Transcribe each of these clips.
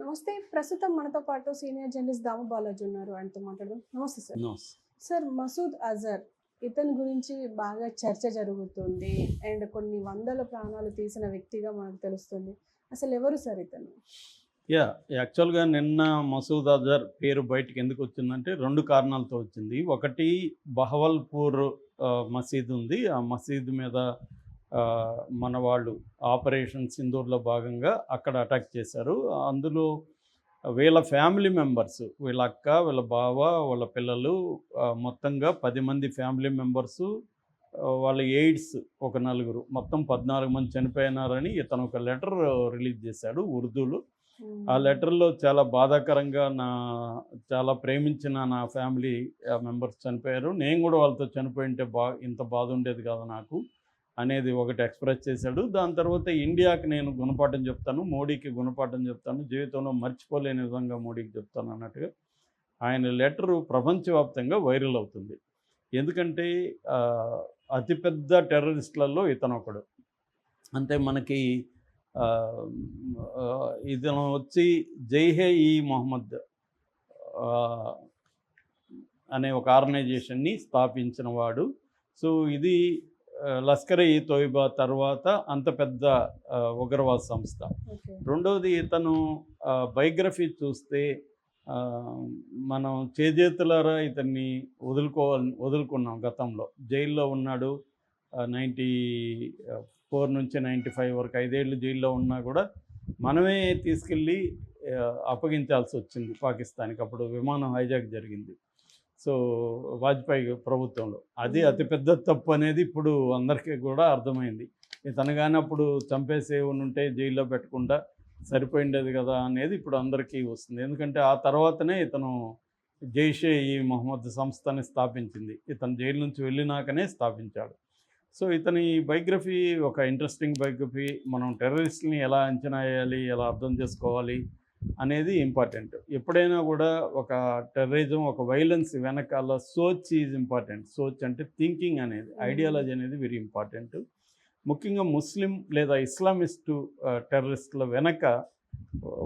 నమస్తే. ప్రస్తుతం మనతో పాటు సీనియర్ జర్నలిస్ట్ దాము బాలాజీ ఉన్నారు. ఆయనతో మాట్లాడదాం. నమస్తే సార్. సార్ మసూద్ అజర్ ఇతని గురించి బాగా చర్చ జరుగుతుంది. అండ్ కొన్ని వందల ప్రాణాలు తీసిన వ్యక్తిగా మనకు తెలుస్తుంది. అసలు ఎవరు సార్ ఇతను? యా యాక్చువల్గా నిన్న మసూద్ అజర్ పేరు బయటకు ఎందుకు వచ్చిందంటే రెండు కారణాలతో వచ్చింది. ఒకటి బహవల్పూర్ మసీద్ ఉంది. ఆ మసీద్ మీద మన వాళ్ళు ఆపరేషన్ సింధూర్లో భాగంగా అక్కడ అటాక్ చేశారు. అందులో వీళ్ళ ఫ్యామిలీ మెంబర్స్ వీళ్ళ అక్క వీళ్ళ బావ వాళ్ళ పిల్లలు మొత్తంగా పది మంది ఫ్యామిలీ మెంబర్సు వాళ్ళ ఎయిడ్స్ ఒక నలుగురు. మొత్తం పద్నాలుగు మంది చనిపోయినారని ఇతను ఒక లెటర్ రిలీజ్ చేశాడు ఉర్దూలో. ఆ లెటర్లో చాలా బాధాకరంగా నా చాలా ప్రేమించిన నా ఫ్యామిలీ మెంబర్స్ చనిపోయారు. నేను కూడా వాళ్ళతో చనిపోయింటే బా ఇంత బాధ ఉండేది కాదు నాకు. అనేది ఒకటి ఎక్స్ప్రెస్ చేశాడు. దాని తర్వాత ఇండియాకి నేను గుణపాఠం చెప్తాను మోడీకి గుణపాఠం చెప్తాను జీవితంలో మర్చిపోలేని విధంగా మోడీకి చెప్తాను అన్నట్టుగా ఆయన లెటరు ప్రపంచవ్యాప్తంగా వైరల్ అవుతుంది. ఎందుకంటే అతిపెద్ద టెర్రరిస్టులలో ఇతను ఒకడు. అంటే మనకి ఇతను వచ్చి జైహే ఈ మొహమ్మద్ అనే ఒక ఆర్గనైజేషన్ని స్థాపించిన వాడు. సో ఇది లష్కర్ ఈ తోయిబా తర్వాత అంత పెద్ద ఉగ్రవాద సంస్థ. రెండవది ఇతను బయోగ్రఫీ చూస్తే మనం చేజేతులారా ఇతన్ని వదులుకోవాలి వదులుకున్నాం గతంలో. జైల్లో ఉన్నాడు నైంటీ ఫోర్ నుంచి నైంటీ ఫైవ్ వరకు ఐదేళ్ళు జైల్లో ఉన్నా కూడా మనమే తీసుకెళ్ళి అప్పగించాల్సి వచ్చింది పాకిస్తాన్కి. అప్పుడు విమానం హైజాక్ జరిగింది. సో వాజ్పేయి ప్రభుత్వంలో. అది అతిపెద్ద తప్పు అనేది ఇప్పుడు అందరికీ కూడా అర్థమైంది. ఇతను కానీ అప్పుడు చంపేసే ఉంటే జైల్లో పెట్టకుండా సరిపోయిండేది కదా అనేది ఇప్పుడు అందరికీ వస్తుంది. ఎందుకంటే ఆ తర్వాతనే ఇతను జైషే ఈ మొహమ్మద్ సంస్థని స్థాపించింది. ఇతను జైలు నుంచి వెళ్ళినాకనే స్థాపించాడు. సో ఇతని బయోగ్రఫీ ఒక ఇంట్రెస్టింగ్ బయోగ్రఫీ. మనం టెర్రరిస్ట్ని ఎలా అంచనా వేయాలి ఎలా అర్థం చేసుకోవాలి అనేది ఇంపార్టెంట్. ఎప్పుడైనా కూడా ఒక టెర్రరిజం ఒక వైలెన్స్ వెనకాల సోచ్ ఈజ్ ఇంపార్టెంట్. సోచ్ అంటే థింకింగ్ అనేది. ఐడియాలజీ అనేది వెరీ ఇంపార్టెంట్. ముఖ్యంగా ముస్లిం లేదా ఇస్లామిస్టు టెర్రరిస్టుల వెనక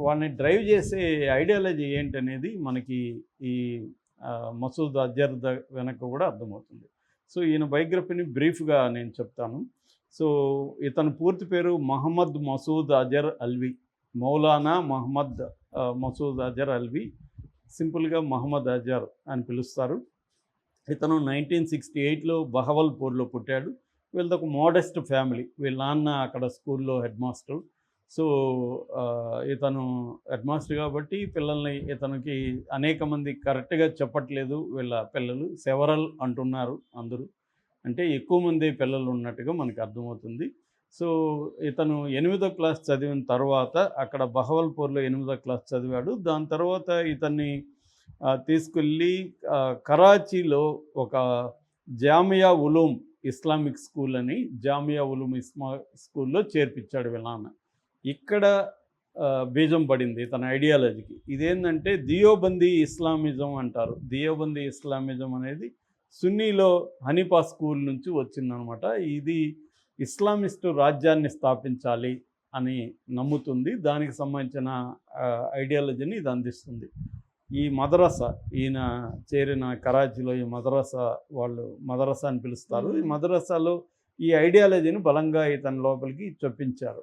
వాళ్ళని డ్రైవ్ చేసే ఐడియాలజీ ఏంటనేది మనకి ఈ మసూద్ అజర్ ద వెనక కూడా అర్థమవుతుంది. సో ఈయన బయోగ్రఫీని బ్రీఫ్గా నేను చెప్తాను. సో ఇతని పూర్తి పేరు మహమ్మద్ మసూద్ అజర్ అల్వి. మౌలానా మహమ్మద్ మసూద్ అజర్ అల్వి సింపుల్గా మహమ్మద్ అజర్ అని పిలుస్తారు. ఇతను నైన్టీన్ సిక్స్టీ ఎయిట్లో బహవల్పూర్లో పుట్టాడు. వీళ్ళది ఒక మోడెస్ట్ ఫ్యామిలీ. వీళ్ళ నాన్న అక్కడ స్కూల్లో హెడ్ మాస్టర్. సో ఇతను హెడ్ మాస్టర్ కాబట్టి పిల్లల్ని ఇతనికి అనేక మంది కరెక్ట్గా చెప్పట్లేదు వీళ్ళ పిల్లలు. సెవరల్ అంటున్నారు అందరూ. అంటే ఎక్కువ మంది పిల్లలు ఉన్నట్టుగా మనకు అర్థమవుతుంది. సో ఇతను ఎనిమిదో క్లాస్ చదివిన తర్వాత అక్కడ బహవల్పూర్లో ఎనిమిదో క్లాస్ చదివాడు. దాని తర్వాత ఇతన్ని తీసుకెళ్ళి కరాచీలో ఒక జామియా ఉలూమ్ ఇస్లామిక్ స్కూల్ అని జామియా ఉలూమ్ ఇస్మా స్కూల్లో చేర్పించాడు విలాన. ఇక్కడ బీజం పడింది తన ఐడియాలజీకి. ఇదేంటంటే దియోబందీ ఇస్లామిజం అంటారు. దియోబందీ ఇస్లామిజం అనేది సున్నీలో హనీఫా స్కూల్ నుంచి వచ్చిందనమాట. ఇది ఇస్లామిస్టు రాజ్యాన్ని స్థాపించాలి అని నమ్ముతుంది. దానికి సంబంధించిన ఐడియాలజీని ఇది అందిస్తుంది. ఈ మదరసా ఈయన చేరిన కరాచీలో ఈ మదరసా వాళ్ళు మదరసా అని పిలుస్తారు. ఈ మదరసాలో ఈ ఐడియాలజీని బలంగా ఇతని లోపలికి చొప్పించారు.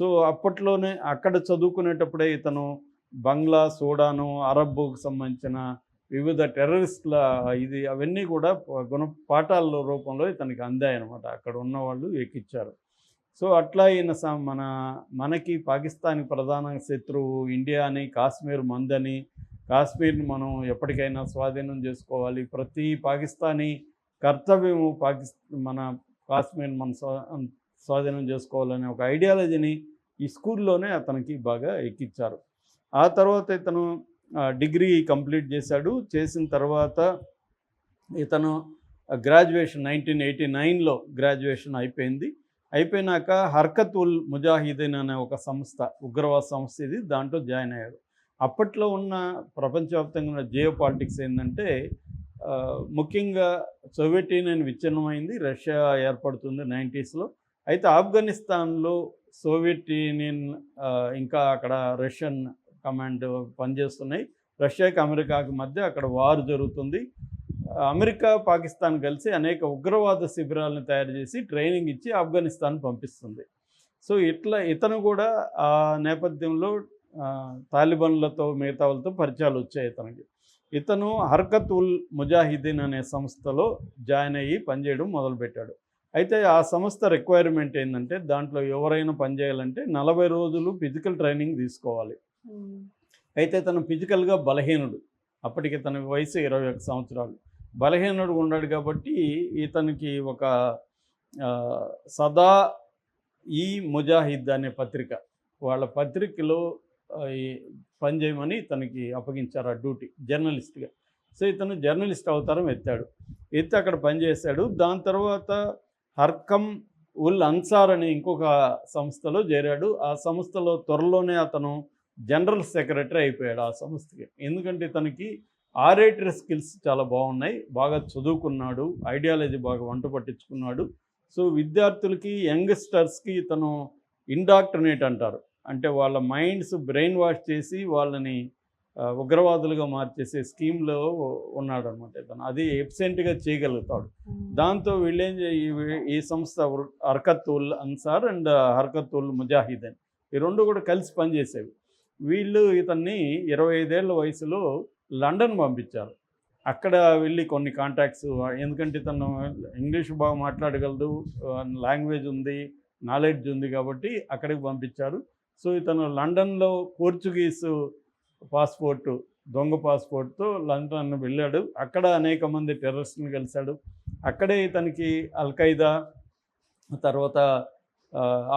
సో అప్పట్లోనే అక్కడ చదువుకునేటప్పుడే ఇతను బంగ్లా సూడాను అరబ్బుకు సంబంధించిన వివిధ టెర్రరిస్టుల ఇది అవన్నీ కూడా గుణ పాఠాల రూపంలో ఇతనికి అందాయన్నమాట అక్కడ ఉన్న వాళ్ళు ఎక్కిచ్చారు. సో అట్లా ఈయన స- మన మనకి పాకిస్తాన్కి ప్రధాన శత్రువు ఇండియా అని కాశ్మీర్ మందని కాశ్మీర్ని మనం ఎప్పటికైనా స్వాధీనం చేసుకోవాలి. ప్రతి పాకిస్తానీ కర్తవ్యము పాకిస్తా మన కాశ్మీర్ మన స్వా- స్వాధీనం చేసుకోవాలనే ఒక ఐడియాలజీని ఈ స్కూల్లోనే అతనికి బాగా ఎక్కిచ్చారు. ఆ తర్వాత ఇతను డిగ్రీ కంప్లీట్ చేశాడు. చేసిన తర్వాత ఇతను గ్రాడ్యుయేషన్ నైన్టీన్ ఎయిటీ నైన్లో గ్రాడ్యుయేషన్ అయిపోయింది. అయిపోయినాక హర్కత్ ఉల్ ముజాహిదీన్ అనే ఒక సంస్థ ఉగ్రవాద సంస్థ ఇది దాంట్లో జాయిన్ అయ్యాడు. అప్పట్లో ఉన్న ప్రపంచవ్యాప్తంగా ఉన్న జియో పాలిటిక్స్ ఏంటంటే ముఖ్యంగా సోవియట్ యూనియన్ విచ్ఛిన్నమైంది రష్యా ఏర్పడుతుంది నైంటీస్లో అయితే ఆఫ్ఘనిస్తాన్లో సోవియట్ యూనియన్ ఇంకా అక్కడ రష్యన్ కమాండ్ పనిచేస్తున్నాయి. రష్యాకి అమెరికాకి మధ్య అక్కడ వారు జరుగుతుంది. అమెరికా పాకిస్తాన్ కలిసి అనేక ఉగ్రవాద శిబిరాలను తయారు చేసి ట్రైనింగ్ ఇచ్చి ఆఫ్ఘనిస్తాన్ పంపిస్తుంది. సో ఇట్లా ఇతను కూడా ఆ నేపథ్యంలో తాలిబన్లతో తాలిబాన్లతో మిగతా వాళ్ళతో పరిచయాలు వచ్చాయి ఇతనికి. ఇతను హర్కత్ ఉల్ ముజాహిదీన్ అనే సంస్థలో జాయిన్ అయ్యి పనిచేయడం మొదలుపెట్టాడు. అయితే ఆ సంస్థ రిక్వైర్మెంట్ ఏంటంటే దాంట్లో ఎవరైనా పనిచేయాలంటే నలభై రోజులు ఫిజికల్ ట్రైనింగ్ తీసుకోవాలి. అయితే తను ఫిజికల్గా బలహీనుడు. అప్పటికి తన వయసు ఇరవై ఒక సంవత్సరాలు. బలహీనుడు ఉన్నాడు కాబట్టి ఇతనికి ఒక సదా ఈ ముజాహిద్ అనే పత్రిక వాళ్ళ పత్రికలో పనిచేయమని తనకి అప్పగించారు ఆ డ్యూటీ జర్నలిస్ట్గా. సో ఇతను జర్నలిస్ట్ అవతారం ఎత్తాడు. ఎత్తి అక్కడ పనిచేశాడు దాని తర్వాత హర్కమ్ ఉల్ అన్సార్ అనే ఇంకొక సంస్థలో చేరాడు. ఆ సంస్థలో త్వరలోనే అతను జనరల్ సెక్రటరీ అయిపోయాడు ఆ సంస్థకి. ఎందుకంటే తనకి ఆరేటరీ స్కిల్స్ చాలా బాగున్నాయి బాగా చదువుకున్నాడు ఐడియాలజీ బాగా వంట పట్టించుకున్నాడు. సో విద్యార్థులకి యంగ్స్టర్స్కి ఇతను ఇండాక్ట్రినేట్ అంటారు. అంటే వాళ్ళ మైండ్స్ బ్రెయిన్ వాష్ చేసి వాళ్ళని ఉగ్రవాదులుగా మార్చేసే స్కీమ్లో ఉన్నాడు అనమాట ఇతను. అది ఎబ్సెంట్గా చేయగలుగుతాడు. ఉమ్, దాంతో వీళ్ళేం ఈ- ఈ సంస్థ హర్కత్తుల్ అన్సార్ అండ్ హర్కత్తుల్ ముజాహిదన్. ఈ రెండు కూడా కలిసి పనిచేసేవి. వీళ్ళు ఇతన్ని ఇరవై ఐదేళ్ళ వయసులో లండన్ పంపించారు. అక్కడ వెళ్ళి కొన్ని కాంటాక్ట్స్ ఎందుకంటే తను ఇంగ్లీష్ బాగా మాట్లాడగలడు లాంగ్వేజ్ ఉంది నాలెడ్జ్ ఉంది కాబట్టి అక్కడికి పంపించారు. సో ఇతను లండన్లో పోర్చుగీస్ పాస్పోర్టు దొంగ పాస్పోర్ట్తో లండన్ వెళ్ళాడు. అక్కడ అనేక మంది టెర్రరిస్ట్ని కలిశాడు. అక్కడే ఇతనికి అల్ఖైదా తర్వాత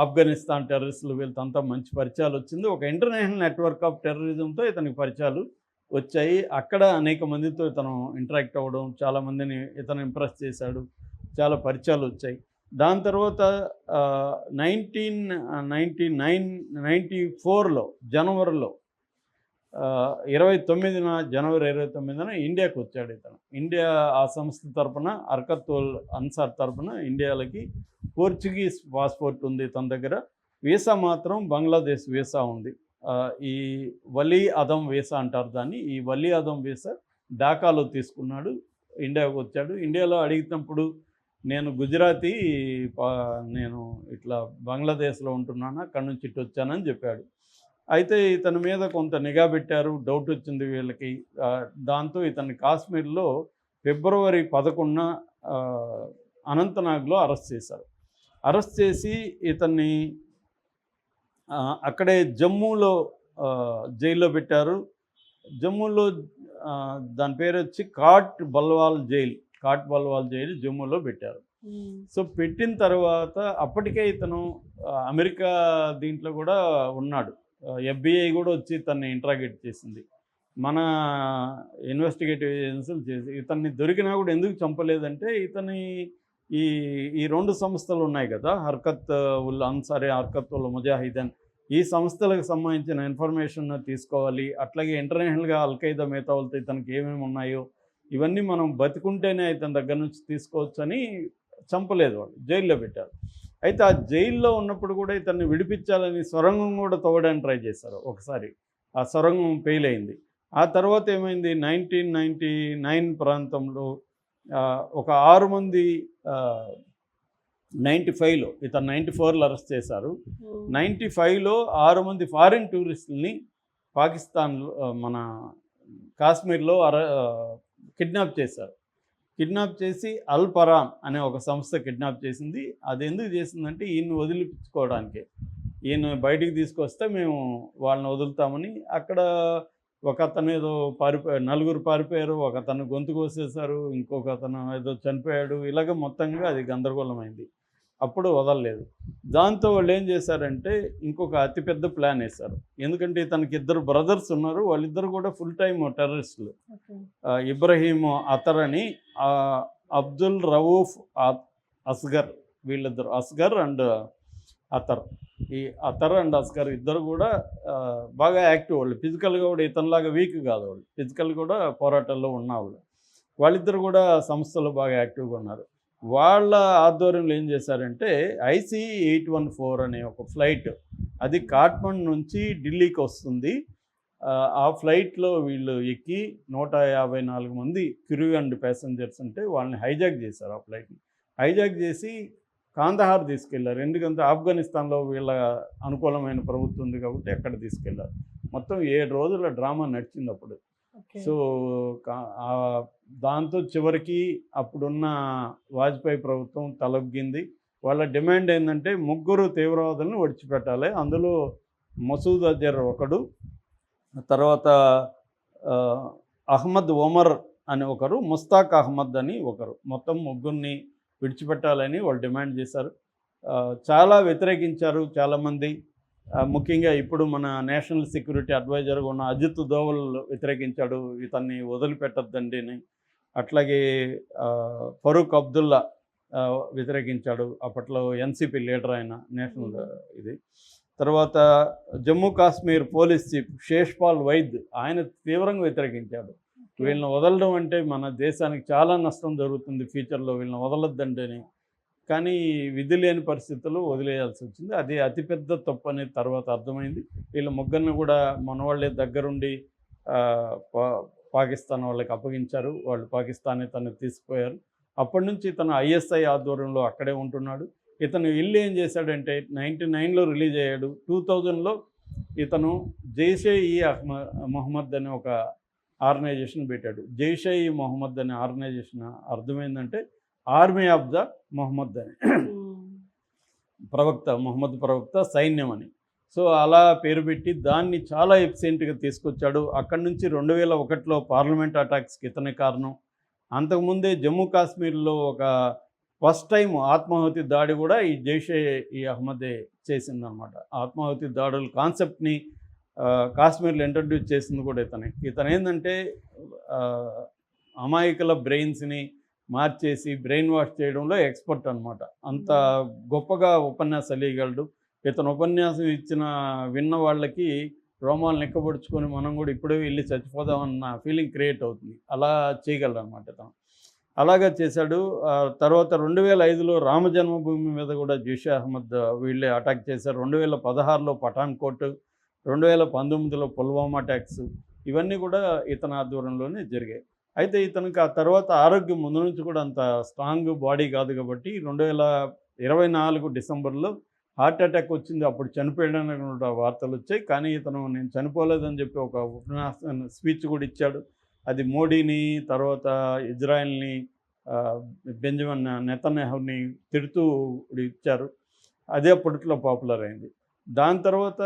ఆఫ్ఘనిస్తాన్ టెర్రరిస్టులు వీళ్ళతో మంచి పరిచయాలు వచ్చింది. ఒక ఇంటర్నేషనల్ నెట్వర్క్ ఆఫ్ టెర్రరిజంతో ఇతనికి పరిచయాలు వచ్చాయి. అక్కడ అనేక మందితో ఇతను ఇంటరాక్ట్ అవ్వడం చాలామందిని ఇతను ఇంప్రెస్ చేశాడు. చాలా పరిచయాలు వచ్చాయి. దాని తర్వాత నైన్టీన్ నైంటీ నైన్ నైంటీ ఫోర్లో జనవరిలో ఇరవై తొమ్మిదిన జనవరి ఇరవై తొమ్మిదిన ఇండియాకి వచ్చాడు ఇతను. ఇండియా ఆ సంస్థ తరపున అర్కత్తుల్ అన్సార్ తరపున ఇండియాలకి పోర్చుగీస్ పాస్పోర్ట్ ఉంది తన దగ్గర. వీసా మాత్రం బంగ్లాదేశ్ వీసా ఉంది. ఈ వలీ అదం వీసా అంటారు దాన్ని. ఈ వలీ అదం వీసా ఢాకాలో తీసుకున్నాడు ఇండియాకు వచ్చాడు. ఇండియాలో అడిగినప్పుడు నేను గుజరాతీ పా- నేను ఇట్లా బంగ్లాదేశ్లో ఉంటున్నాను అక్కడి నుంచి ఇటు వచ్చానని చెప్పాడు. అయితే ఇతని మీద కొంత నిఘా పెట్టారు. డౌట్ వచ్చింది వీళ్ళకి. దాంతో ఇతన్ని కాశ్మీర్లో ఫిబ్రవరి పదకొండున అనంతనాగ్లో అరెస్ట్ చేశారు. అరెస్ట్ చేసి ఇతన్ని అక్కడే జమ్మూలో జైల్లో పెట్టారు. జమ్మూలో దాని పేరు వచ్చి కాట్ బల్వాల్ జైల్. కాట్ బల్వాల్ జైలు జమ్మూలో పెట్టారు. సో పెట్టిన తర్వాత అప్పటికే ఇతను అమెరికా దీంట్లో కూడా ఉన్నాడు. ఎఫ్బిఐ కూడా వచ్చి తన్ని ఇంట్రాగేట్ చేసింది. మన ఇన్వెస్టిగేటివ్ ఏజెన్సీలు చేసి ఇతన్ని దొరికినా కూడా ఎందుకు చంపలేదంటే ఇతని ఈ ఈ రెండు సంస్థలు ఉన్నాయి కదా హర్కత్ ఉల్ అన్సారీ హర్కత్ ఉల్ ముజాహిదన్ ఈ సంస్థలకు సంబంధించిన ఇన్ఫర్మేషన్ తీసుకోవాలి అట్లాగే ఇంటర్నేషనల్గా అల్ఖైదా మేతావులతో ఇతనికి ఏమేమి ఉన్నాయో ఇవన్నీ మనం బతికుంటేనే ఇతని దగ్గర నుంచి తీసుకోవచ్చు అని చంపలేదు వాళ్ళు జైల్లో పెట్టారు. అయితే ఆ జైల్లో ఉన్నప్పుడు కూడా ఇతన్ని విడిపించాలని సొరంగం కూడా తవ్వడానికి ట్రై చేశారు ఒకసారి. ఆ సొరంగం ఫెయిల్ అయింది. ఆ తర్వాత ఏమైంది? నైన్టీన్ నైంటీ నైన్ ప్రాంతంలో ఒక ఆరు మంది నైంటీ ఫైవ్లో ఇతను నైంటీ ఫోర్లో అరెస్ట్ చేశారు. నైంటీ ఫైవ్లో ఆరు మంది ఫారిన్ టూరిస్టుల్ని పాకిస్తాన్లో మన కాశ్మీర్లో అర కిడ్నాప్ చేశారు. కిడ్నాప్ చేసి అల్ అనే ఒక సంస్థ కిడ్నాప్ చేసింది. అది ఎందుకు చేసిందంటే ఈయన్ని వదిలిపించుకోవడానికి. ఈయన బయటికి తీసుకొస్తే మేము వాళ్ళని వదులుతామని అక్కడ ఒక అతను ఏదో పారిపోయాడు నలుగురు పారిపోయారు ఒక అతను గొంతు కోసేశారు ఇంకొక అతను ఏదో చనిపోయాడు. ఇలాగ మొత్తంగా అది గందరగోళమైంది. అప్పుడు వదలలేదు. దాంతో వాళ్ళు ఏం చేశారంటే ఇంకొక అతిపెద్ద ప్లాన్ వేశారు. ఎందుకంటే తనకి ఇద్దరు బ్రదర్స్ ఉన్నారు. వాళ్ళిద్దరు కూడా ఫుల్ టైమ్ టెర్రరిస్టులు. ఇబ్రహీం అతర్ అని అబ్దుల్ రవూఫ్ అస్గర్ వీళ్ళిద్దరు. అస్గర్ అండ్ అతర్. ఈ అతర్ అండ్ అస్గర్ ఇద్దరు కూడా బాగా యాక్టివ్ వాళ్ళు. ఫిజికల్గా కూడా ఇతనిలాగా వీక్ కాదు వాళ్ళు. ఫిజికల్ కూడా పోరాటాల్లో ఉన్నవాళ్ళు వాళ్ళిద్దరు కూడా సంస్థలో బాగా యాక్టివ్గా ఉన్నారు. వాళ్ళ ఆధ్వర్యంలో ఏం చేశారంటే ఐసీ ఎయిట్ వన్ ఫోర్ అనే ఒక ఫ్లైట్ అది కాట్మండ్ నుంచి ఢిల్లీకి వస్తుంది. ఆ, ఫ్లైట్లో వీళ్ళు ఎక్కి నూట యాభై నాలుగు మంది క్రూ అండ్ ప్యాసింజర్స్ ఉంటే వాళ్ళని హైజాక్ చేశారు ఆ ఫ్లైట్ని. హైజాక్ చేసి కాందహార్ తీసుకెళ్ళారు. ఎందుకంటే ఆఫ్ఘనిస్తాన్లో వీళ్ళ అనుకూలమైన ప్రభుత్వం ఉంది కాబట్టి అక్కడ తీసుకెళ్ళారు. మొత్తం ఏడు రోజుల డ్రామా నడిచింది అప్పుడు. సో దాంతో చివరికి అప్పుడున్న వాజ్పేయి ప్రభుత్వం తలొగ్గింది. వాళ్ళ డిమాండ్ ఏంటంటే ముగ్గురు తీవ్రవాదులను విడిచిపెట్టాలి. అందులో మసూద్ అజర్ ఒకడు తర్వాత అహ్మద్ ఒమర్ అని ఒకరు ముస్తాక్ అహ్మద్ అని ఒకరు. మొత్తం ముగ్గురిని విడిచిపెట్టాలని వాళ్ళు డిమాండ్ చేశారు. చాలా వ్యతిరేకించారు చాలామంది. ముఖ్యంగా ఇప్పుడు మన నేషనల్ సెక్యూరిటీ అడ్వైజర్గా ఉన్న అజిత్ దోవల్ వ్యతిరేకించాడు. ఇతన్ని వదిలిపెట్టద్దండి అని అట్లాగే ఫరూక్ అబ్దుల్లా వ్యతిరేకించాడు. అప్పట్లో ఎన్సిపి లీడర్ ఆయన నేషనల్ ఇది. తర్వాత జమ్మూ కాశ్మీర్ పోలీస్ చీఫ్ శేష్పాల్ వైద్ ఆయన తీవ్రంగా వ్యతిరేకించాడు. వీళ్ళని వదలడం అంటే మన దేశానికి చాలా నష్టం జరుగుతుంది ఫ్యూచర్లో. వీళ్ళని వదలొద్దండి అని కానీ విధి లేని పరిస్థితుల్లో వదిలేయాల్సి వచ్చింది. అది అతిపెద్ద తప్పు అనేది తర్వాత అర్థమైంది. వీళ్ళ ముగ్గురిని కూడా మన వాళ్ళే దగ్గరుండి పాకిస్తాన్ వాళ్ళకి అప్పగించారు. వాళ్ళు పాకిస్తాన్ తను తీసుకుపోయారు. అప్పటి నుంచి తను ఐఎస్ఐ ఆధ్వర్యంలో అక్కడే ఉంటున్నాడు. ఇతను ఇల్లు ఏం చేశాడంటే నైంటీ నైన్లో రిలీజ్ అయ్యాడు. టూ థౌజండ్లో ఇతను జైషే ఈ మొహమ్మద్ అనే ఒక ఆర్గనైజేషన్ పెట్టాడు. జైషే ఈ మొహమ్మద్ అనే ఆర్గనైజేషన్ అర్థమైందంటే ఆర్మీ ఆఫ్ ద మొహమ్మద్ అని ప్రవక్త మొహమ్మద్ ప్రవక్త సైన్యం అని. సో అలా పేరు పెట్టి దాన్ని చాలా ఎఫిషియెంట్గా తీసుకొచ్చాడు. అక్కడి నుంచి రెండు వేల ఒకటిలో పార్లమెంట్ అటాక్స్కి ఇతనే కారణం. అంతకుముందే జమ్మూ కాశ్మీర్లో ఒక ఫస్ట్ టైం ఆత్మాహుతి దాడి కూడా ఈ జైషే ఈ అహ్మదే చేసిందనమాట. ఆత్మాహుతి దాడుల కాన్సెప్ట్ని కాశ్మీర్లో ఇంట్రడ్యూస్ చేసింది కూడా ఇతనే. ఇతను ఏంటంటే అమాయకుల బ్రెయిన్స్ని మార్చేసి బ్రెయిన్ వాష్ చేయడంలో ఎక్స్పర్ట్ అనమాట. అంత గొప్పగా ఉపన్యాసాలు ఇవ్వగలడు ఇతను ఉపన్యాసం ఇచ్చిన విన్న వాళ్ళకి రోమాలు నిక్కబడుచుకొని మనం కూడా ఇప్పుడే వెళ్ళి చచ్చిపోదామన్న ఫీలింగ్ క్రియేట్ అవుతుంది. అలా చేయగలరు అనమాట ఇతను. అలాగా చేశాడు. తర్వాత రెండు వేల ఐదులో రామ జన్మభూమి మీద కూడా జైషే అహ్మద్ వీళ్ళే అటాక్ చేశారు. రెండు వేల పదహారులో పఠాన్కోట్ రెండు వేల పంతొమ్మిదిలో పుల్వామా అటాక్స్ ఇవన్నీ కూడా ఇతని ఆధ్వర్యంలోనే జరిగాయి. అయితే ఇతనికి ఆ తర్వాత ఆరోగ్యం ముందు నుంచి కూడా అంత స్ట్రాంగ్ బాడీ కాదు కాబట్టి రెండు వేల ఇరవై నాలుగు డిసెంబర్లో హార్ట్ అటాక్ వచ్చింది అప్పుడు చనిపోయాడని వార్తలు వచ్చాయి. కానీ ఇతను నేను చనిపోలేదని చెప్పి ఒక ఉపన్యాసం స్పీచ్ కూడా ఇచ్చాడు. అది మోడీని తర్వాత ఇజ్రాయెల్ని బెంజమిన్ నెతన్యాహుని తిడుతూ ఇచ్చారు. అదే అప్పట్లో పాపులర్ అయింది. దాని తర్వాత